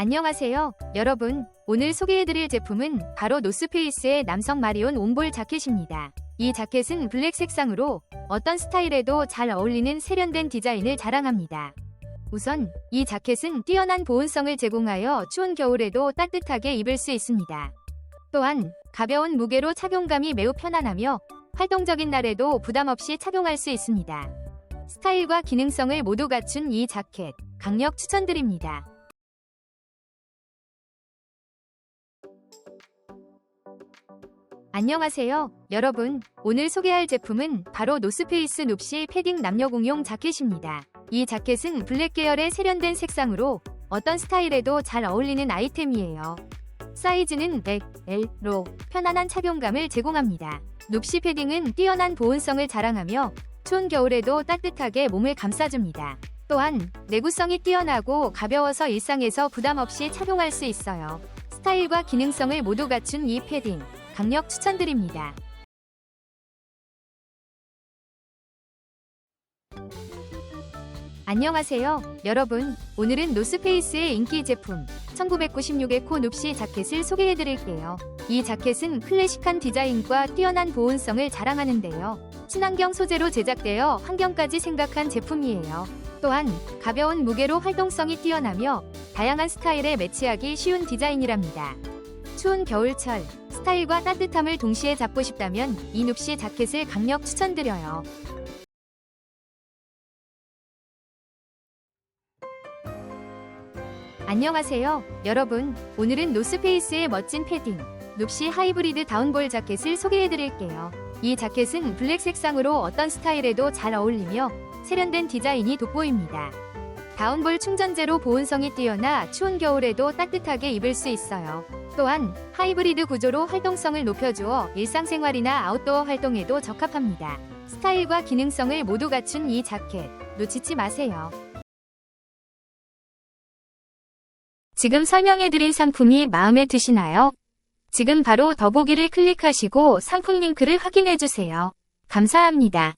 안녕하세요, 여러분. 오늘 소개해드릴 제품은 바로 노스페이스의 남성 마리온 온볼 자켓입니다. 이 자켓은 블랙 색상으로 어떤 스타일에도 잘 어울리는 세련된 디자인을 자랑합니다. 우선 이 자켓은 뛰어난 보온성을 제공하여 추운 겨울에도 따뜻하게 입을 수 있습니다. 또한 가벼운 무게로 착용감이 매우 편안하며 활동적인 날에도 부담 없이 착용할 수 있습니다. 스타일과 기능성을 모두 갖춘 이 자켓 강력 추천드립니다. 안녕하세요, 여러분. 오늘 소개할 제품은 바로 노스페이스 눕시 패딩 남녀 공용 자켓입니다. 이 자켓은 블랙 계열의 세련된 색상으로 어떤 스타일에도 잘 어울리는 아이템이에요. 사이즈는 100L로 편안한 착용감을 제공합니다. 눕시 패딩은 뛰어난 보온성을 자랑하며 추운 겨울에도 따뜻하게 몸을 감싸줍니다. 또한 내구성이 뛰어나고 가벼워서 일상에서 부담 없이 착용할 수 있어요. 스타일과 기능성을 모두 갖춘 이 패딩 강력 추천드립니다. 안녕하세요, 여러분. 오늘은 노스페이스의 인기 제품 1996의 코 눕시 자켓을 소개해드릴게요. 이 자켓은 클래식한 디자인과 뛰어난 보온성을 자랑하는데요. 친환경 소재로 제작되어 환경까지 생각한 제품이에요. 또한 가벼운 무게로 활동성이 뛰어나며 다양한 스타일에 매치하기 쉬운 디자인이랍니다. 추운 겨울철 스타일과 따뜻함을 동시에 잡고 싶다면 이 눕시 자켓을 강력 추천드려요. 안녕하세요, 여러분. 오늘은 노스페이스의 멋진 패딩, 눕시 하이브리드 다운볼 자켓을 소개해드릴게요. 이 자켓은 블랙 색상으로 어떤 스타일에도 잘 어울리며 세련된 디자인이 돋보입니다. 다운볼 충전재로 보온성이 뛰어나 추운 겨울에도 따뜻하게 입을 수 있어요. 또한 하이브리드 구조로 활동성을 높여주어 일상생활이나 아웃도어 활동에도 적합합니다. 스타일과 기능성을 모두 갖춘 이 자켓 놓치지 마세요. 지금 설명해드린 상품이 마음에 드시나요? 지금 바로 더보기를 클릭하시고 상품 링크를 확인해주세요. 감사합니다.